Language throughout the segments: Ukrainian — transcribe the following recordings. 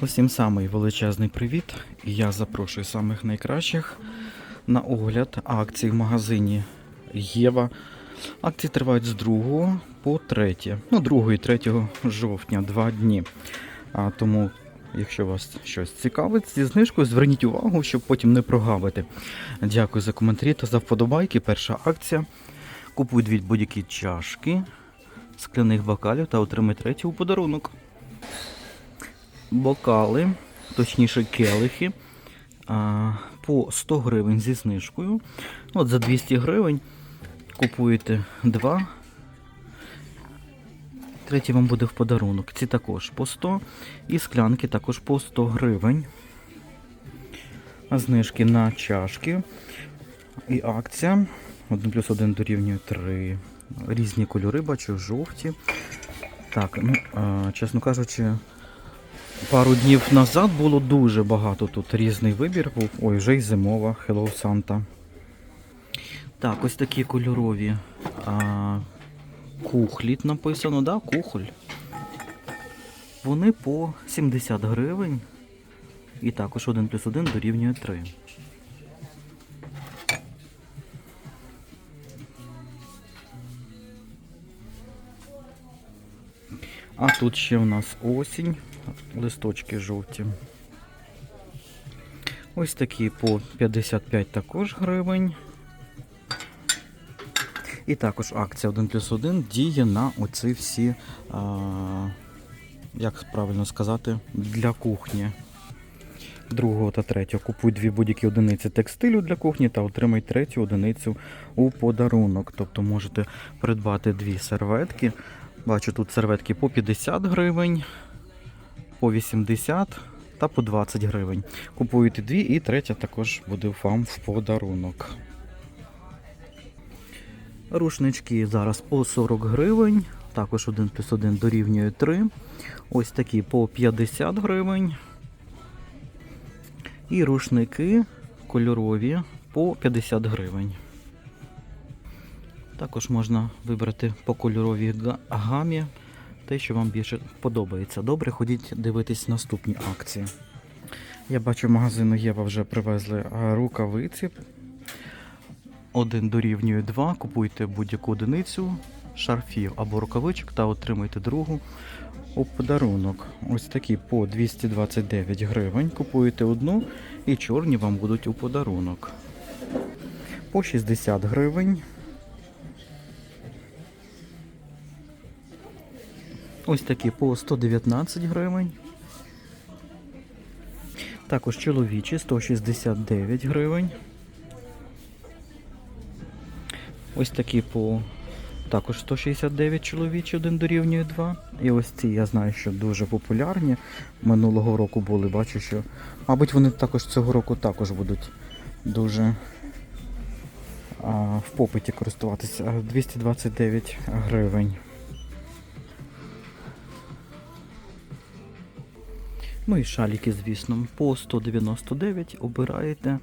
Усім самий величезний привіт. Я запрошую самих найкращих на огляд акцій в магазині Єва. Акції тривають з 2 по 3. Ну, 2 і 3 жовтня, 2 дні. А тому, якщо вас щось цікавить зі знижкою, зверніть увагу, щоб потім не прогавити. Дякую за коментарі та за вподобайки. Перша акція. Купуй дві будь-які чашки скляних бокалів та отримай третю у подарунок бокали, точніше келихи, по 100 гривень зі знижкою. От за 200 гривень купуєте два. Третій вам буде в подарунок. Ці також по 100 і склянки також по 100 гривень. А Знижки на чашки. І акція. 1 плюс 1 дорівнює 3. Різні кольори, бачу, жовті. Так, ну, чесно кажучи, Пару днів назад було дуже багато тут різний вибір був. Ой, вже й зимова Hello Santa. Так, ось такі кольорові а, кухлі написано, да? Кухоль. Вони по 70 гривень. І також 1 плюс 1 дорівнює 3. А тут ще у нас осінь, листочки жовті. Ось такі по 55 також гривень. І також акція 1 плюс 1 діє на оці всі, а, як правильно сказати, для кухні. Другого та третього. Купуй дві будь-які одиниці текстилю для кухні та отримай третю одиницю у подарунок. Тобто можете придбати дві серветки. Бачу тут серветки по 50 гривень, по 80 та по 20 гривень. Купуєте дві і третя також буде вам в подарунок. Рушнички зараз по 40 гривень, також 1 плюс 1 дорівнює 3. Ось такі по 50 гривень. І рушники кольорові по 50 гривень. Також можна вибрати по кольоровій гамі те, що вам більше подобається. Добре, ходіть дивитись наступні акції. Я бачу, в магазину Єва вже привезли рукавиці. Один дорівнює 2. Купуйте будь-яку одиницю шарфів або рукавичок та отримайте другу у подарунок. Ось такі по 229 гривень. Купуєте одну і чорні вам будуть у подарунок. По 60 гривень. Ось такі по 119 гривень. Також чоловічі 169 гривень. Ось такі по також 169 чоловічі, один дорівнює 2. І ось ці я знаю, що дуже популярні. Минулого року були, бачу, що. Мабуть, вони також цього року також будуть дуже а, в попиті користуватися. 229 гривень. Ну і шаліки, звісно, по 199 обираєте.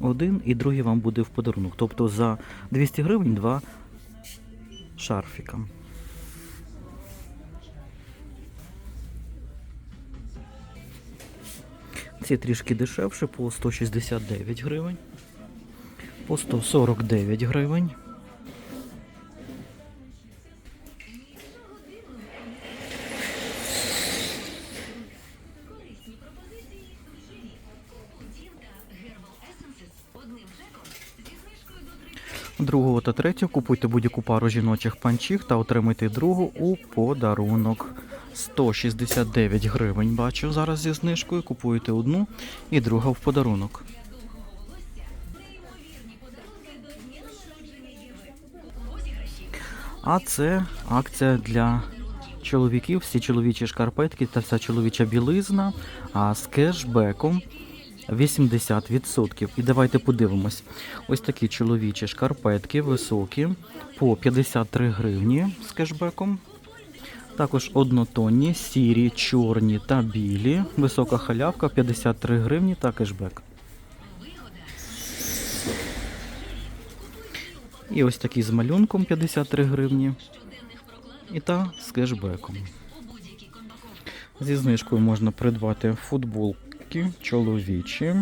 Один і другий вам буде в подарунок. Тобто за 200 гривень два шарфіка. Ці трішки дешевше по 169 гривень, по 149 гривень. Другого та третього купуйте будь-яку пару жіночих панчіх та отримайте другу у подарунок. 169 гривень бачу зараз зі знижкою. Купуєте одну і друга в подарунок. А це акція для чоловіків, всі чоловічі шкарпетки та вся чоловіча білизна а з кешбеком 80%. І давайте подивимось. Ось такі чоловічі шкарпетки високі по 53 гривні з кешбеком. Також однотонні, сірі, чорні та білі. Висока халявка 53 гривні та кешбек. І ось такі з малюнком 53 гривні. І та з кешбеком. Зі знижкою можна придбати футболки чоловічі.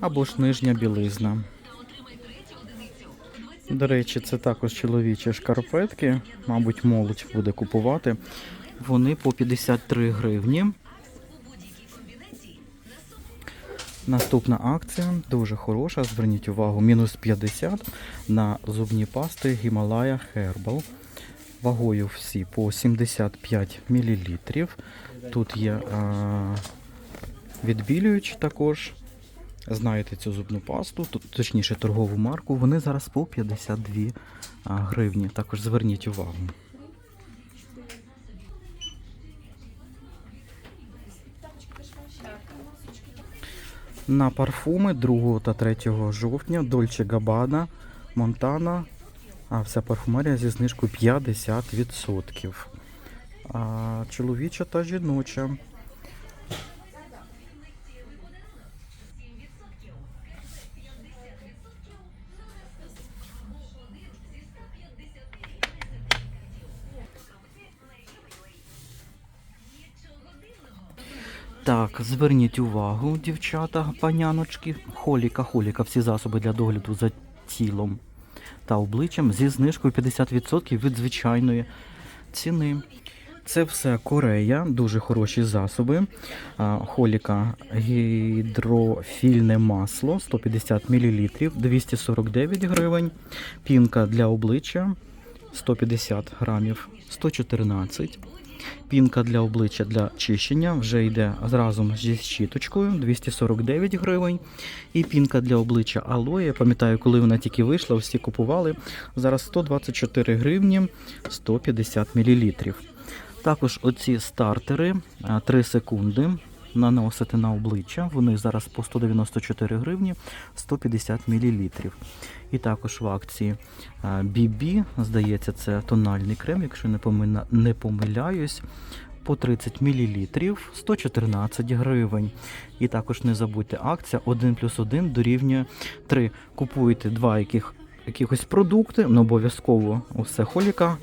Або ж нижня білизна. До речі, це також чоловічі шкарпетки. Мабуть, молодь буде купувати. Вони по 53 гривні. Наступна акція дуже хороша. Зверніть увагу, мінус 50 на зубні пасти Himalaya Herbal. Вагою всі по 75 мл. Тут є а, відбілюючі також. Знаєте цю зубну пасту, точніше торгову марку. Вони зараз по 52 гривні. Також зверніть увагу. На парфуми 2 та 3 жовтня Dolce Gabbana, Montana, а вся парфумерія зі знижкою 50%. А чоловіча та жіноча. Так, зверніть увагу, дівчата, паняночки. Холіка, холіка, всі засоби для догляду за тілом та обличчям зі знижкою 50% від звичайної ціни. Це все Корея, дуже хороші засоби. Холіка гідрофільне масло 150 мл, 249 гривень. Пінка для обличчя 150 грамів, 114 Пінка для обличчя для чищення вже йде разом зі щіточкою 249 гривень. І пінка для обличчя алоє. Я пам'ятаю, коли вона тільки вийшла, всі купували. Зараз 124 гривні 150 мл. Також оці стартери 3 секунди. Наносити на обличчя. Вони зараз по 194 гривні 150 мл. І також в акції BB, здається, це тональний крем, якщо не помиляюсь, по 30 мл 114 гривень. І також не забудьте, акція 1 плюс 1 дорівнює 3. Купуєте два яких, якихось продукти, ну обов'язково усе холіка.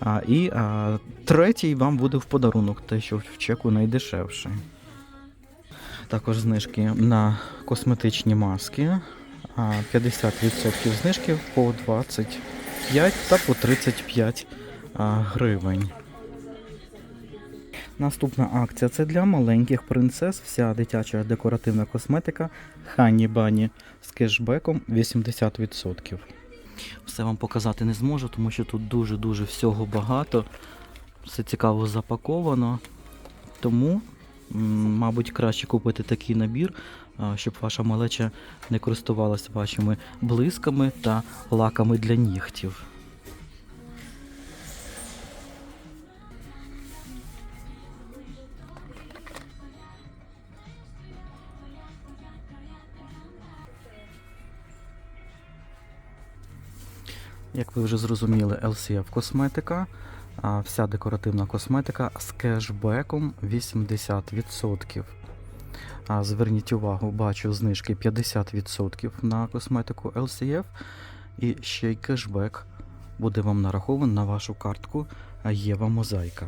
А, і а, третій вам буде в подарунок, те, що в чеку найдешевше. Також знижки на косметичні маски. 50% знижки по 25 та по 35 гривень. Наступна акція це для маленьких принцес. Вся дитяча декоративна косметика Хані Бані з кешбеком 80%. Все вам показати не зможу, тому що тут дуже-дуже всього багато. Все цікаво запаковано. Тому, мабуть, краще купити такий набір, щоб ваша малеча не користувалася вашими блисками та лаками для нігтів. Як ви вже зрозуміли, LCF косметика, вся декоративна косметика з кешбеком 80%. А зверніть увагу, бачу знижки 50% на косметику LCF і ще й кешбек буде вам нарахований на вашу картку Єва Мозаїка.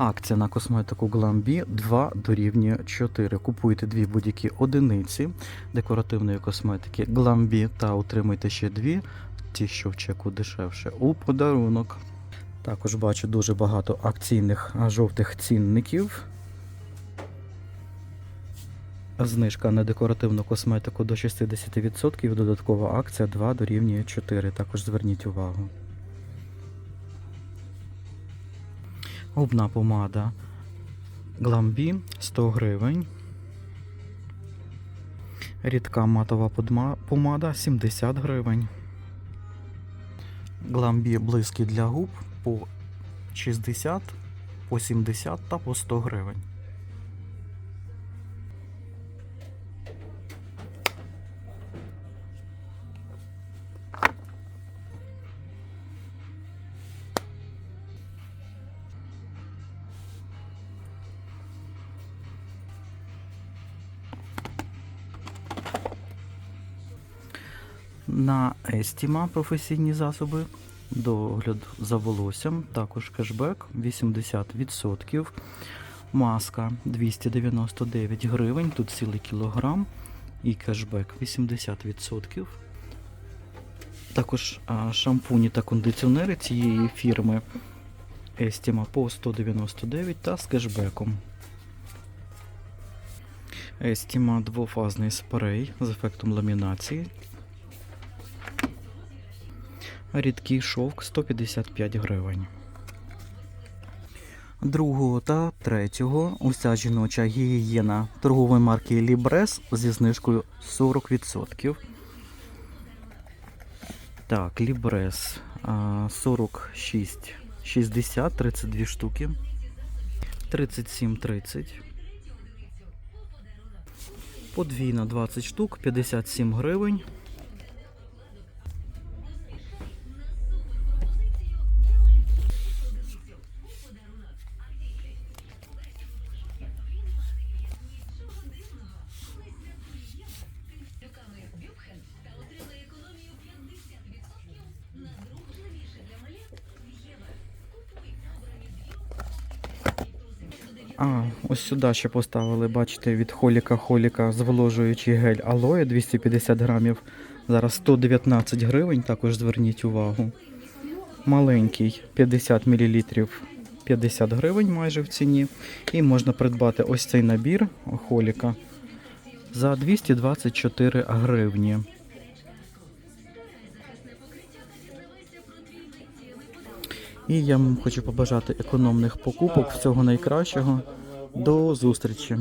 Акція на косметику Glambi 2 дорівнює 4. Купуйте дві будь-які одиниці декоративної косметики Glambi та отримайте ще дві, ті, що в чеку дешевше, у подарунок. Також бачу дуже багато акційних жовтих цінників. Знижка на декоративну косметику до 60%, додаткова акція 2 дорівнює 4. Також зверніть увагу. Губна помада Glambi 100 гривень. Рідка матова помада 70 гривень. Гламбі блиски для губ по 60, по 70 та по 100 гривень. На Естіма професійні засоби, догляд за волоссям, також кешбек 80%. Маска 299 гривень, тут цілий кілограм і кешбек 80%. Також шампуні та кондиціонери цієї фірми Estima по 199 та з кешбеком. Estima двофазний спрей з ефектом ламінації. Рідкий шовк 155 гривень. Другого та третього уся жіноча гігієна торгової марки Libres зі знижкою 40%. Так, Libres а, 46 60 32 штуки. 37,30. Подвійна 20 штук, 57 гривень. А, ось сюди ще поставили, бачите, від холіка холіка зволожуючий гель алоє 250 грамів. Зараз 119 гривень, також зверніть увагу. Маленький 50 мл 50 гривень майже в ціні. І можна придбати ось цей набір холіка за 224 гривні. І я вам хочу побажати економних покупок, всього найкращого. До зустрічі!